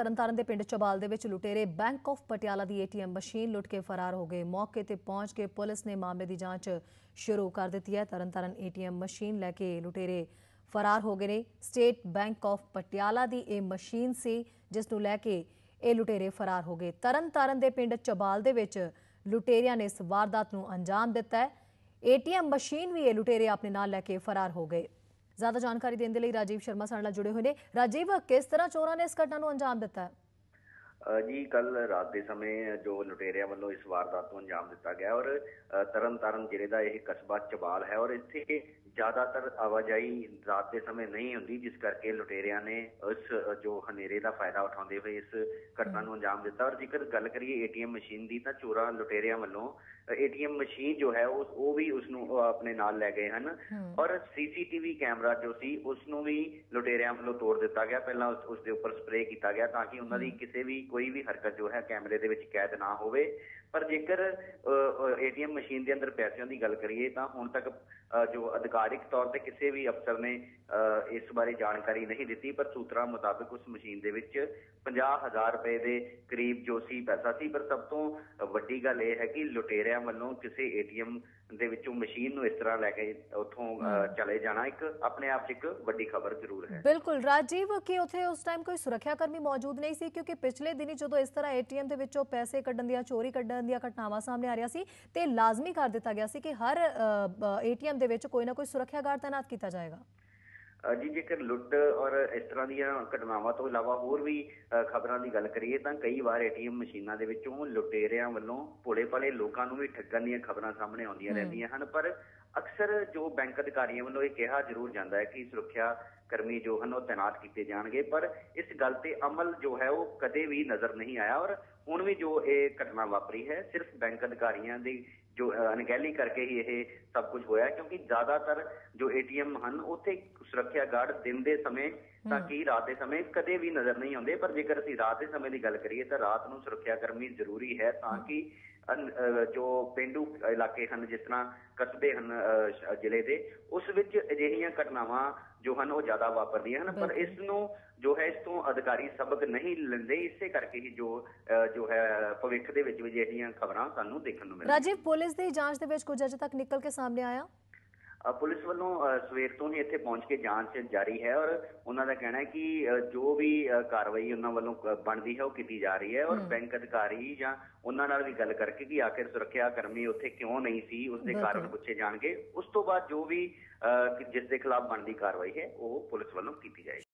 ਤਰਨਤਾਰਨ ਦੇ ਪਿੰਡ ਚਬਾਲ ਦੇ ਵਿੱਚ ਲੁਟੇਰੇ ਬੈਂਕ ਆਫ ਪਟਿਆਲਾ ਦੀ ਏਟੀਐਮ ਮਸ਼ੀਨ ਲੁੱਟ ਕੇ ਫਰਾਰ ਹੋ ਗਏ। ਮੌਕੇ ਤੇ ਪਹੁੰਚ ਕੇ ਪੁਲਿਸ ਨੇ ਮਾਮਲੇ ਦੀ ਜਾਂਚ ਸ਼ੁਰੂ ਕਰ ਦਿੱਤੀ ਹੈ। ਤਰਨਤਾਰਨ ਏਟੀਐਮ ਮਸ਼ੀਨ ਲੈ ਕੇ ਲੁਟੇਰੇ ਫਰਾਰ ਹੋ ਗਏ ਨੇ। ਸਟੇਟ ਬੈਂਕ ਆਫ ਪਟਿਆਲਾ ਦੀ ਇਹ ਮਸ਼ੀਨ ਸੀ, ਜਿਸ ਨੂੰ ਲੈ ਕੇ ਇਹ ਲੁਟੇਰੇ ਫਰਾਰ ਹੋ ਗਏ। ਤਰਨਤਾਰਨ ਦੇ ਪਿੰਡ ਚਬਾਲ ਦੇ ਵਿੱਚ ਲੁਟੇਰਿਆਂ ਨੇ ਇਸ ਵਾਰਦਾਤ ਨੂੰ ਅੰਜਾਮ ਦਿੱਤਾ ਹੈ। ਏਟੀਐਮ ਮਸ਼ੀਨ ਵੀ ਇਹ ਲੁਟੇਰੇ ਆਪਣੇ ਨਾਲ ਲੈ ਕੇ ਫਰਾਰ ਹੋ ਗਏ। ਜ਼ਿਆਦਾ ਜਾਣਕਾਰੀ ਦੇਣ ਦੇ ਲਈ ਰਾਜੀਵ ਸ਼ਰਮਾ ਸਾਡੇ ਨਾਲ ਜੁੜੇ ਹੋਏ ਨੇ। ਰਾਜੀਵ, ਕਿਸ ਤਰ੍ਹਾਂ ਚੋਰਾਂ ਨੇ ਇਸ ਘਟਨਾ ਨੂੰ ਅੰਜਾਮ ਦਿੱਤਾ? ਹੈ ਜੀ ਕੱਲ ਰਾਤ ਦੇ ਸਮੇਂ ਜੋ ਲੁਟੇਰਿਆਂ ਵੱਲੋਂ ਇਸ ਵਾਰਦਾਤ ਨੂੰ ਅੰਜਾਮ ਦਿੱਤਾ ਗਿਆ ਔਰ ਤਰਨਤਾਰਨ ਜ਼ਿਲ੍ਹੇ ਦਾ ਇਹ ਕਸਬਾ ਚਬਾਲ ਹੈ ਔਰ ਇੱਥੇ ਜ਼ਿਆਦਾਤਰ ਆਵਾਜਾਈ ਰਾਤ ਦੇ ਸਮੇਂ ਨਹੀਂ ਹੁੰਦੀ, ਜਿਸ ਕਰਕੇ ਲੁਟੇਰਿਆਂ ਨੇ ਇਸ ਜੋ ਹਨੇਰੇ ਦਾ ਫਾਇਦਾ ਉਠਾਉਂਦੇ ਹੋਏ ਇਸ ਘਟਨਾ ਨੂੰ ਅੰਜਾਮ ਦਿੱਤਾ। ਔਰ ਜੇਕਰ ਗੱਲ ਕਰੀਏ ਏਟੀਐਮ ਮਸ਼ੀਨ ਦੀ ਤਾਂ ਚੋਰਾਂ ਲੁਟੇਰਿਆਂ ਵੱਲੋਂ ਏਟੀਐਮ ਮਸ਼ੀਨ ਜੋ ਹੈ ਉਸ ਉਹ ਵੀ ਉਸ ਨੂੰ ਆਪਣੇ ਨਾਲ ਲੈ ਗਏ ਹਨ। ਔਰ ਸੀਸੀਟੀਵੀ ਕੈਮਰਾ ਜੋ ਸੀ ਉਸ ਨੂੰ ਵੀ ਲੁਟੇਰਿਆਂ ਵੱਲੋਂ ਤੋੜ ਦਿੱਤਾ ਗਿਆ। ਪਹਿਲਾਂ ਉਸ- ਦੇ ਉੱਪਰ ਸਪਰੇਅ ਕੀਤਾ ਗਿਆ ਤਾਂ ਕਿ ਉਹਨਾਂ ਦੀ ਕਿਸੇ ਵੀ ਕੋਈ ਵੀ ਹਰਕਤ ਜੋ ਹੈ ਕੈਮਰੇ ਦੇ ਵਿੱਚ ਕੈਦ ਨਾ ਹੋਵੇ। ਪਰ ਜੇਕਰ ਏਟੀਐਮ ਮਸ਼ੀਨ ਦੇ ਅੰਦਰ ਪੈਸਿਆਂ ਦੀ ਗੱਲ ਕਰੀਏ ਤਾਂ ਹੁਣ ਤੱਕ ਜੋ ਅਧਿਕਾਰਿਕ ਤੌਰ ਤੇ ਕਿਸੇ ਵੀ ਅਫਸਰ ਨੇ ਇਸ ਬਾਰੇ ਜਾਣਕਾਰੀ ਨਹੀਂ ਦਿੱਤੀ ਪਰ ਸੂਤਰਾਂ ਮੁਤਾਬਕ ਉਸ ਮਸ਼ੀਨ ਦੇ ਵਿੱਚ 50000 ਰੁਪਏ ਦੇ ਕਰੀਬ ਜੋ ਸੀ ਪੈਸਾ ਸੀ। ਪਰ ਸਭ ਤੋਂ ਵੱਡੀ ਗੱਲ ਇਹ ਹੈ ਕਿ ਲੁਟੇਰਿਆਂ ਵੱਲੋਂ ਕਿਸੇ ਏਟੀਐਮ ਦੇ ਵਿੱਚੋਂ ਮਸ਼ੀਨ ਨੂੰ ਇਸ ਤਰ੍ਹਾਂ ਲੈ ਕੇ ਉੱਥੋਂ ਚਲੇ ਜਾਣਾ ਇੱਕ ਆਪਣੇ ਆਪ 'ਚ ਇੱਕ ਵੱਡੀ ਖਬਰ ਜ਼ਰੂਰ ਹੈ। ਬਿਲਕੁਲ। ਰਾਜੀਵ ਕਿ ਉੱਥੇ ਉਸ ਟਾਈਮ ਕੋਈ ਸੁਰੱਖਿਆ ਕਰਮੀ ਮੌਜੂਦ ਨਹੀਂ ਸੀ? ਕਿਉਂਕਿ ਪਿਛਲੇ ਦਿਨੀ ਜਦੋਂ ਇਸ ਤਰ੍ਹਾਂ ਏਟੀਐਮ ਦੇ ਵਿੱਚੋਂ ਪੈਸੇ ਕੱਢਣ ਦੀਆਂ ਚੋਰੀ ਕੱਢਣ ਦੀਆਂ ਘਟਨਾਵਾਂ ਸਾਹਮਣੇ ਆ ਰਹੀਆਂ ਸੀ ਤੇ ਲਾਜ਼ਮੀ ਕਰ ਦਿੱਤਾ ਗਿਆ ਸੀ ਕਿ ਹਰ ਏਟੀਐਮ ਦੇ ਵਿੱਚ ਕੋਈ ਨਾ ਕੋਈ ਸੁਰੱਖਿਆ ਗਾਰਡ ਤਾਇਨਾਤ ਕੀਤਾ ਜਾਏਗਾ। ਜੀ ਜੇਕਰ ਲੁੱਟ ਔਰ ਇਸ ਤਰ੍ਹਾਂ ਦੀਆਂ ਘਟਨਾਵਾਂ ਤੋਂ ਇਲਾਵਾ ਹੋਰ ਵੀ ਖਬਰਾਂ ਦੀ ਗੱਲ ਕਰੀਏ ਤਾਂ ਕਈ ਵਾਰ ਏਟੀਐਮ ਮਸ਼ੀਨਾਂ ਦੇ ਵਿੱਚੋਂ ਲੁਟੇਰਿਆਂ ਵੱਲੋਂ ਭੋਲੇ ਭਾਲੇ ਲੋਕਾਂ ਨੂੰ ਵੀ ਠੱਗਣ ਦੀਆਂ ਖਬਰਾਂ ਸਾਹਮਣੇ ਆਉਂਦੀਆਂ ਰਹਿੰਦੀਆਂ ਹਨ। ਪਰ ਅਕਸਰ ਜੋ ਬੈਂਕ ਅਧਿਕਾਰੀਆਂ ਵੱਲੋਂ ਇਹ ਕਿਹਾ ਜ਼ਰੂਰ ਜਾਂਦਾ ਹੈ ਕਿ ਸੁਰੱਖਿਆ ਕਰਮੀ ਜੋ ਹਨ ਉਹ ਤਾਇਨਾਤ ਕੀਤੇ ਜਾਣਗੇ। ਪਰ ਇਸ ਗੱਲ ਤੇ ਅਮਲ ਜੋ ਹੈ ਉਹ ਕਦੇ ਵੀ ਨਜ਼ਰ ਨਹੀਂ ਆਇਆ ਔਰ ਹੁਣ ਵੀ ਜੋ ਇਹ ਘਟਨਾ ਵਾਪਰੀ ਹੈ ਸਿਰਫ ਬੈਂਕ ਅਧਿਕਾਰੀਆਂ ਦੀ ਜੋ ਅਣਗਹਿਲੀ ਕਰਕੇ ਹੀ ਇਹ ਸਭ ਕੁਝ ਹੋਇਆ ਕਿਉਂਕਿ ਜ਼ਿਆਦਾਤਰ ਜੋ ਏਟੀਐਮ ਹਨ ਉੱਥੇ ਸੁਰੱਖਿਆ ਗਾਰਡ ਦਿਨ ਦੇ ਸਮੇਂ ਤਾਂ ਕਿ ਰਾਤ ਦੇ ਸਮੇਂ ਕਦੇ ਵੀ ਨਜ਼ਰ ਨਹੀਂ ਆਉਂਦੇ ਪਰ ਜੇਕਰ ਅਸੀਂ ਰਾਤ ਦੇ ਸਮੇਂ ਦੀ ਗੱਲ ਕਰੀਏ ਤਾਂ ਰਾਤ ਨੂੰ ਸੁਰੱਖਿਆ ਕਰਮੀ ਜ਼ਰੂਰੀ ਹੈ ਤਾਂ ਕਿ ਜੋ ਪਿੰਡੂ ਇਲਾਕੇ ਹਨ ਜਿਸ ਤਰ੍ਹਾਂ ਕਸਬੇ ਹਨ ਜ਼ਿਲ੍ਹੇ ਦੇ ਉਸ ਵਿੱਚ ਅਜਿਹੀਆਂ ਘਟਨਾਵਾਂ ਜੋ ਹਨ ਉਹ ਜ਼ਿਆਦਾ ਵਾਪਰਦੀਆਂ ਹਨ। ਪਰ ਇਸ ਨੂੰ ਜੋ ਹੈ ਇਸ ਤੋਂ ਅਧਿਕਾਰੀ ਸਬਕ ਨਹੀਂ ਲੈਂਦੇ ਇਸੇ ਕਰਕੇ ਹੀ ਜੋ ਜੋ ਹੈ ਭਵਿੱਖ ਦੇ ਵਿੱਚ ਵੀ ਅਜਿਹੀਆਂ ਖਬਰਾਂ ਸਾਨੂੰ ਦੇਖਣ ਨੂੰ ਮਿਲਦੀਆਂ। ਰਾਜੀਵ ਪੁਲਿਸ ਦੀ ਜਾਂਚ ਦੇ ਵਿੱਚ ਕੁਝ ਅਜੇ ਤੱਕ ਨਿਕਲ ਕੇ ਸਾਹਮਣੇ ਆਇਆ? ਪੁਲਿਸ ਵੱਲੋਂ ਸਵੇਰ ਤੋਂ ਹੀ ਇੱਥੇ ਪਹੁੰਚ ਕੇ ਜਾਂਚ ਜਾਰੀ ਹੈ ਔਰ ਉਹਨਾਂ ਦਾ ਕਹਿਣਾ ਹੈ ਕਿ ਜੋ ਵੀ ਕਾਰਵਾਈ ਉਹਨਾਂ ਵੱਲੋਂ ਬਣਦੀ ਹੈ ਉਹ ਕੀਤੀ ਜਾ ਰਹੀ ਹੈ ਔਰ ਬੈਂਕ ਅਧਿਕਾਰੀ ਜਾਂ ਉਹਨਾਂ ਨਾਲ ਵੀ ਗੱਲ ਕਰਕੇ ਕਿ ਆਖਿਰ ਸੁਰੱਖਿਆ ਕਰਮੀ ਉੱਥੇ ਕਿਉਂ ਨਹੀਂ ਸੀ ਉਸ ਦੇ ਕਾਰਨ। ਪੁੱਛੇ ਜਾਣਗੇ। ਉਸ ਤੋਂ ਬਾਅਦ ਜੋ ਵੀ ਜਿਸ ਦੇ ਖਿਲਾਫ ਬਣਦੀ ਕਾਰਵਾਈ ਹੈ ਉਹ ਪੁਲਿਸ ਵੱਲੋਂ ਕੀਤੀ ਜਾਏਗੀ।